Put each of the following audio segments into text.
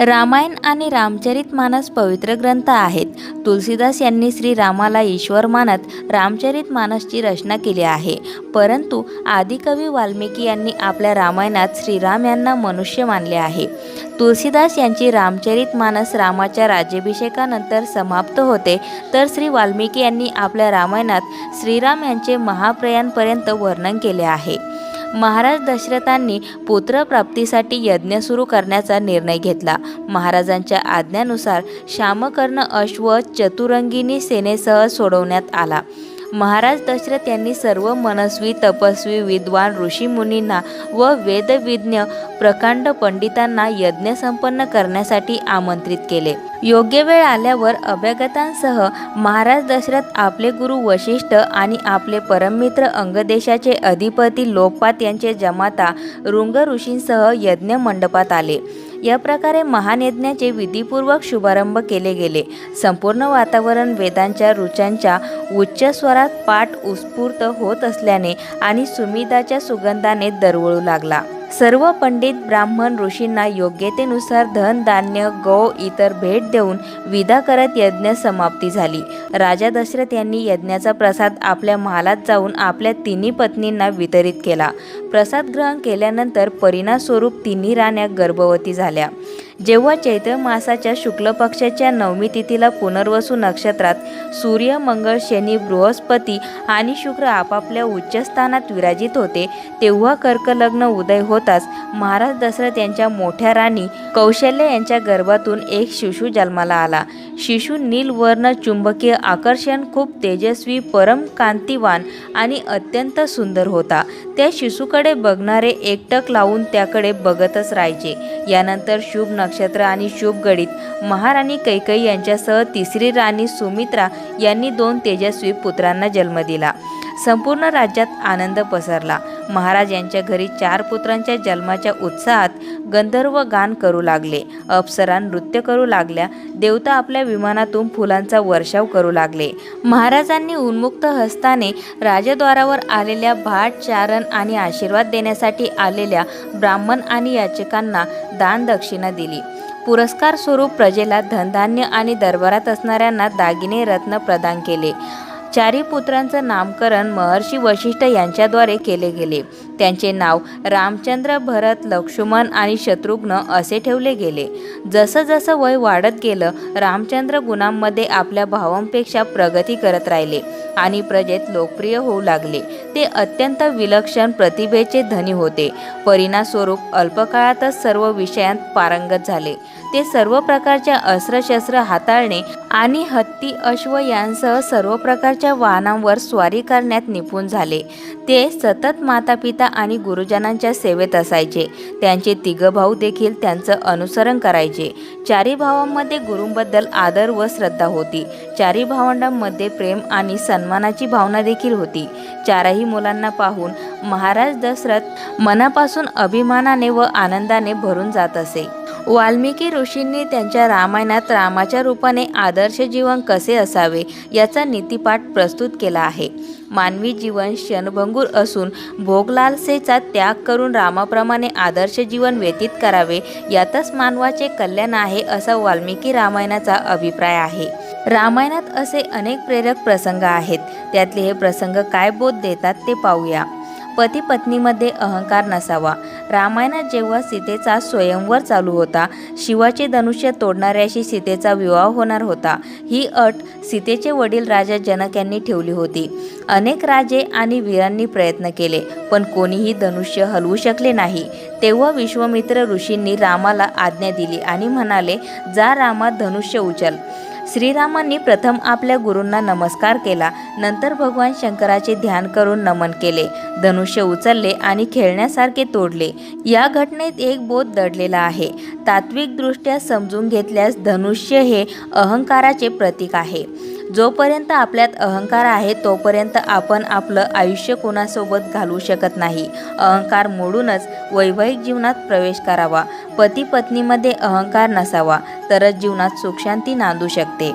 रामायण आणि रामचरित मानस पवित्र ग्रंथ आहेत. तुलसीदास यांनी श्रीरामाला ईश्वर मानत रामचरित मानसची रचना केली आहे. परंतु आदिकवी वाल्मिकी यांनी आपल्या रामायणात श्रीराम यांना मनुष्य मानले आहे. तुलसीदास यांची रामचरित मानस रामाच्या राज्याभिषेकानंतर समाप्त होते. तर श्री वाल्मिकी यांनी आपल्या रामायणात श्रीराम यांचे महाप्रयाणपर्यंत वर्णन केले आहे. महाराज दशरथांनी पुत्रप्राप्तीसाठी यज्ञ सुरू करण्याचा निर्णय घेतला. महाराजांच्या आज्ञानुसार श्यामकर्ण अश्व चतुरंगिनी सेनेसह सोडवण्यात आला. महाराज दशरथ यांनी सर्व मनस्वी तपस्वी विद्वान ऋषीमुनींना व वेदविज्ञ प्रकांड पंडितांना यज्ञ संपन्न करण्यासाठी आमंत्रित केले. योग्य वेळ आल्यावर अभ्यागतांसह महाराज दशरथ आपले गुरु वशिष्ठ आणि आपले परममित्र अंगदेशाचे अधिपती लोकपात यांचे जमाता रुंग ऋषींसह यज्ञ मंडपात आले. या प्रकारे महान यज्ञाचे विधीपूर्वक शुभारंभ केले गेले. संपूर्ण वातावरण वेदांच्या रुचांच्या उच्च स्वरात पाठ उत्स्फूर्त होत असल्याने आणि सुमिताच्या सुगंधाने दरवळू लागला. सर्व पंडित ब्राह्मण ऋषींना योग्यतेनुसार धन धान्य गौ इतर भेट देऊन विदा करत यज्ञ समाप्ती झाली. राजा दशरथ यांनी यज्ञाचा प्रसाद आपल्या महालात जाऊन आपल्या तिन्ही पत्नींना वितरित केला. प्रसाद ग्रहण केल्यानंतर परिणामस्वरूप तिन्ही राण्या गर्भवती झाल्या. जेव्हा चैत्र मासाच्या शुक्ल पक्षाच्या नवमी तिथीला पुनर्वसू नक्षत्रात सूर्य मंगळ शनी बृहस्पती आणि शुक्र आपापल्या उच्चस्थानात विराजित होते तेव्हा कर्कलग्न उदय होताच महाराज दशरथ यांच्या मोठ्या राणी कौशल्य यांच्या गर्भातून एक शिशु जन्माला आला. शिशु नीलवर्ण चुंबकीय आकर्षण खूप तेजस्वी परम कांतिवान आणि अत्यंत सुंदर होता. त्या शिशूकडे बघणारे एकटक लावून त्याकडे बघतच राहायचे. यानंतर शुभ नक्षत्र आणि शुभ गडित महाराणी कैकई यांच्यासह तिसरी राणी सुमित्रा यांनी दोन तेजस्वी पुत्रांना जन्म दिला. संपूर्ण राज्यात आनंद पसरला. महाराज यांच्या घरी चार पुत्रांच्या जन्माच्या उत्साहात गंधर्व गान करू लागले. अप्सरा नृत्य करू लागल्या. देवता आपल्या विमानातून फुलांचा वर्षाव करू लागले. महाराजांनी उन्मुक्त हस्ताने राजद्वारावर आलेल्या भाट चारण आणि आशीर्वाद देण्यासाठी आलेल्या ब्राह्मण आणि याचकांना दान दक्षिणा दिली. पुरस्कार स्वरूप प्रजेला धनधान्य आणि दरबारात असणाऱ्यांना दागिने रत्न प्रदान केले. चारी पुत्रांचं नामकरण महर्षी वशिष्ठ यांच्याद्वारे केले गेले. त्यांचे नाव रामचंद्र भरत लक्ष्मण आणि शत्रुघ्न असे ठेवले गेले. जसं जसं वय वाढत गेलं रामचंद्र गुणांमध्ये आपल्या भावांपेक्षा प्रगती करत राहिले आणि प्रजेत लोकप्रिय होऊ लागले. ते अत्यंत विलक्षण प्रतिभेचे धनी होते. परिणामस्वरूप अल्पकाळातच सर्व विषयांत पारंगत झाले. ते सर्व प्रकारच्या अस्त्रशस्त्र हाताळणे आणि हत्ती अश्व यांसह सर्व प्रकारच्या वाहनांवर स्वारी करण्यात निपुण झाले. ते सतत मातापिता आणि गुरुजनांच्या सेवेत असायचे. त्यांचे तिघ भाऊ देखील त्यांचं अनुसरण करायचे. चारी भावांमध्ये गुरूंबद्दल आदर व श्रद्धा होती. चारी भावंडांमध्ये प्रेम आणि सन्मानाची भावना देखील होती. चारही मुलांना पाहून महाराज दशरथ मनापासून अभिमानाने व आनंदाने भरून जात असे. वाल्मिकी ऋषींनी त्यांच्या रामायणात रामाच्या रूपाने आदर्श जीवन कसे असावे याचा नीतिपाठ प्रस्तुत केला आहे. मानवी जीवन क्षणभंगूर असून भोगलालसेचा त्याग करून रामाप्रमाणे आदर्श जीवन व्यतीत करावे यातच मानवाचे कल्याण आहे असा वाल्मिकी रामायणाचा अभिप्राय आहे. रामायणात असे अनेक प्रेरक प्रसंग आहेत. त्यातले हे प्रसंग काय बोध देतात ते पाहूया. पती पत्नीमध्ये अहंकार नसावा. रामायणात जेव्हा सीतेचा स्वयंवर चालू होता शिवाचे धनुष्य तोडणाऱ्याशी सीतेचा विवाह होणार होता. ही अट सीतेचे वडील राजा जनक यांनी ठेवली होती. अनेक राजे आणि वीरांनी प्रयत्न केले पण कोणीही धनुष्य हलवू शकले नाही. तेव्हा विश्वामित्र ऋषींनी रामाला आज्ञा दिली आणि म्हणाले जा रामा धनुष्य उचल. श्रीरामांनी प्रथम आपल्या गुरूंना नमस्कार केला. नंतर भगवान शंकराचे ध्यान करून नमन केले. धनुष्य उचलले आणि खेळण्यासारखे तोडले. या घटनेत एक बोध दडलेला आहे. तात्विकदृष्ट्या समजून घेतल्यास धनुष्य हे अहंकाराचे प्रतीक आहे. जोपर्यंत आपल्यात अहंकार आहे तोपर्यंत आपण आपलं आयुष्य कोणासोबत घालवू शकत नाही. अहंकार मोडूनच वैवाहिक जीवनात प्रवेश करावा. पती पत्नीमध्ये अहंकार नसावा तरच जीवनात सुखशांती नांदू शकते.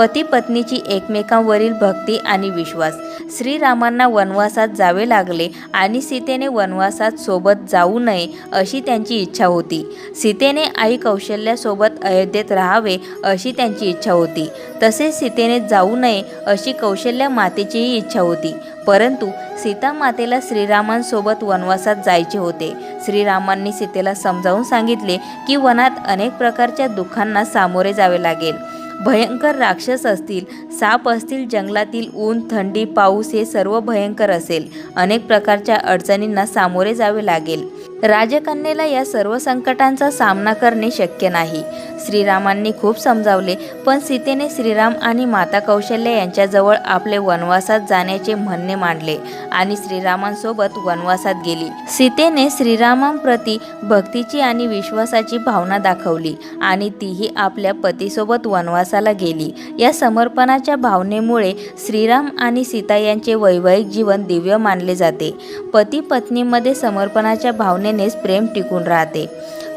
पती पत्नीची एकमेकांवरील भक्ती आणि विश्वास. श्रीरामांना वनवासात जावे लागले आणि सीतेने वनवासात सोबत जाऊ नये अशी त्यांची इच्छा होती. सीतेने आई कौशल्यासोबत अयोध्येत राहावे अशी त्यांची इच्छा होती. तसेच सीतेने जाऊ नये अशी कौशल्या मातेचीही इच्छा होती. परंतु सीता मातेला श्रीरामांसोबत वनवासात जायचे होते. श्रीरामांनी सीतेला समजावून सांगितले की वनात अनेक प्रकारच्या दुःखांना सामोरे जावे लागेल. भयंकर राक्षस असतील साप असतील जंगलातील ऊन थंडी पाऊस हे सर्व भयंकर असेल. अनेक प्रकारच्या अडचणींना सामोरे जावे लागेल. राजकन्येला या सर्व संकटांचा सामना करणे शक्य नाही. श्रीरामांनी खूप समजावले पण सीतेने श्रीराम आणि माता कौशल्य यांच्याजवळ आपले वनवासात जाण्याचे म्हणणे मांडले आणि श्रीरामांसोबत वनवासात गेली. सीतेने श्रीरामांप्रती भक्तीची आणि विश्वासाची भावना दाखवली आणि तीही आपल्या पतीसोबत वनवासाला गेली. या समर्पणाच्या भावनेमुळे श्रीराम आणि सीता यांचे वैवाहिक जीवन दिव्य मानले जाते. पती पत्नीमध्ये समर्पणाच्या भावने भावनेनेच प्रेम टिकून राहते.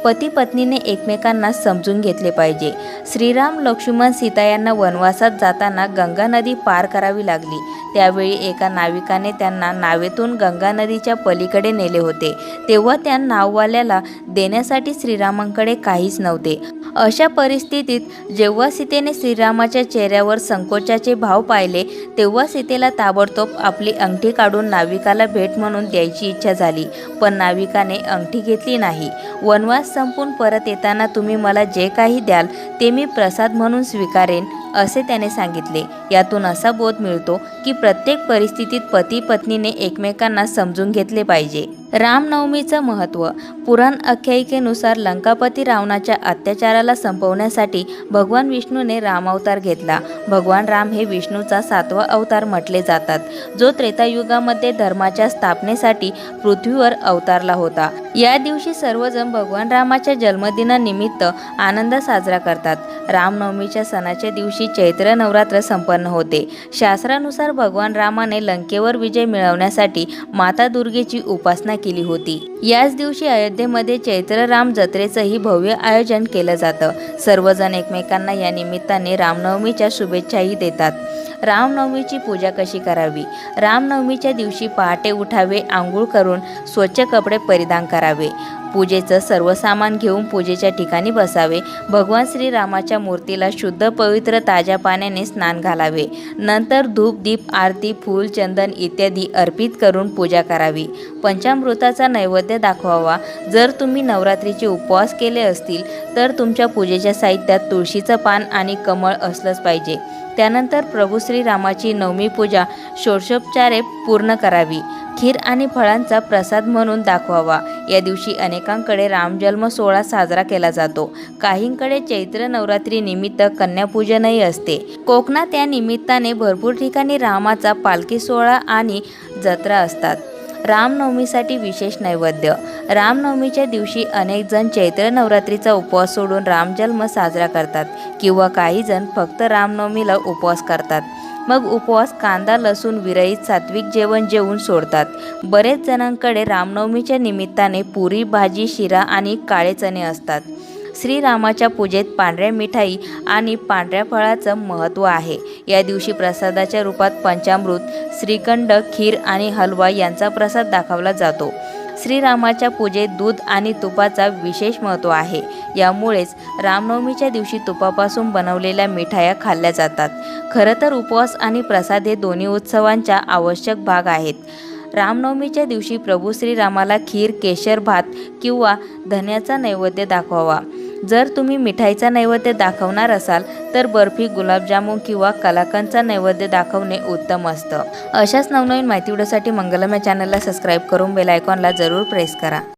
पती पत्नीने एकमेकांना समजून घेतले पाहिजे. श्रीराम लक्ष्मण सीता यांना वनवासात जाताना गंगा नदी पार करावी लागली. त्यावेळी एका नाविकाने त्यांना नावेतून गंगा नदीच्या पलीकडे नेले होते. तेव्हा त्या नाववाल्याला देण्यासाठी श्रीरामांकडे काहीच नव्हते. अशा परिस्थितीत जेव्हा सीतेने श्रीरामाच्या चेहऱ्यावर संकोचाचे भाव पाहिले तेव्हा सीतेला ताबडतोब आपली अंगठी काढून नाविकाला भेट म्हणून द्यायची इच्छा झाली पण नाविकाने अंगठी घेतली नाही. वनवास संपून परत येताना तुम्ही मला जे काही द्याल ते मी प्रसाद म्हणून स्वीकारेन. असे त्याने सांगितले. यातून असा बोध मिळतो की प्रत्येक परिस्थितीत पती पत्नीने एकमेकांना समजून घेतले पाहिजे. रामनवमीचं महत्त्व पुराण आख्यायिकेनुसार लंकापती रावणाच्या अत्याचाराला संपवण्यासाठी भगवान विष्णूने रामावतार घेतला. भगवान राम हे विष्णूचा सातवा अवतार म्हटले जातात. जो त्रेतायुगामध्ये धर्माच्या स्थापनेसाठी पृथ्वीवर अवतारला होता. या दिवशी सर्वजण भगवान रामाच्या जन्मदिनानिमित्त आनंद साजरा करतात. रामनवमीच्या सणाच्या दिवशी चैत्र नवरात्र संपन्न होते. शास्त्रानुसार भगवान रामाने लंकेवर विजय मिळवण्यासाठी माता दुर्गेची उपासना केली होती. याच दिवशी अयोध्येमध्ये चैत्र राम जत्रेचंही भव्य आयोजन केलं जातं. सर्वजण एकमेकांना या निमित्ताने रामनवमीच्या शुभेच्छाही देतात. रामनवमीची पूजा कशी करावी? रामनवमीच्या दिवशी पहाटे उठावे आंघोळ करून स्वच्छ कपडे परिधान करावे. पूजेचं सर्व सामान घेऊन पूजेच्या ठिकाणी बसावे. भगवान श्रीरामाच्या मूर्तीला शुद्ध पवित्र ताज्या पाण्याने स्नान घालावे. नंतर धूप दीप आरती फूल चंदन इत्यादी अर्पित करून पूजा करावी. पंचामृताचा नैवेद्य दाखवावा. जर तुम्ही नवरात्रीचे उपवास केले असतील तर तुमच्या पूजेच्या साहित्यात तुळशीचं पान आणि कमळ असलंच पाहिजे. त्यानंतर प्रभू श्रीरामाची नवमी पूजा षोडशोपचारे पूर्ण करावी. खीर आणि फळांचा प्रसाद म्हणून दाखवावा. या दिवशी अनेकांकडे रामजन्म सोहळा साजरा केला जातो. काहींकडे चैत्र नवरात्री निमित्त कन्यापूजनही असते. कोकणात या निमित्ताने भरपूर ठिकाणी रामाचा पालखी सोहळा आणि जत्रा असतात. रामनवमीसाठी विशेष नैवेद्य. रामनवमीच्या दिवशी अनेक जण चैत्र नवरात्रीचा उपवास सोडून रामजन्म साजरा करतात किंवा काही जण फक्त रामनवमीला उपवास करतात. मग उपवास कांदा लसूण विरहित सात्विक जेवण जेवून सोडतात. बरेच जणांकडे रामनवमीच्या निमित्ताने पुरी भाजी शिरा आणि काळे चणे असतात. श्रीरामाच्या पूजेत पांढऱ्या मिठाई आणि पांढऱ्या फळाचं महत्त्व आहे. या दिवशी प्रसादाच्या रूपात पंचामृत श्रीखंड खीर आणि हलवा यांचा प्रसाद दाखवला जातो. श्रीरामाच्या पूजेत दूध आणि तुपाचा विशेष महत्त्व आहे. यामुळेच रामनवमीच्या दिवशी तुपापासून बनवलेल्या मिठाया खाल्ल्या जातात. खरं तर उपवास आणि प्रसाद हे दोन्ही उत्सवांचा आवश्यक भाग आहेत. रामनवमीच्या दिवशी प्रभू श्रीरामाला खीर केशर भात किंवा धन्याचा नैवेद्य दाखवावा. जर तुम्ही मिठाईचा नैवेद्य दाखवणार असाल तर बर्फी गुलाबजामुन किंवा कलाकंदचा नैवेद्य दाखवणे उत्तम असतं. अशाच नवनवीन माहिती व्हिडिओसाठी मंगलम या चॅनलला सबस्क्राईब करून बेलायकॉनला जरूर प्रेस करा.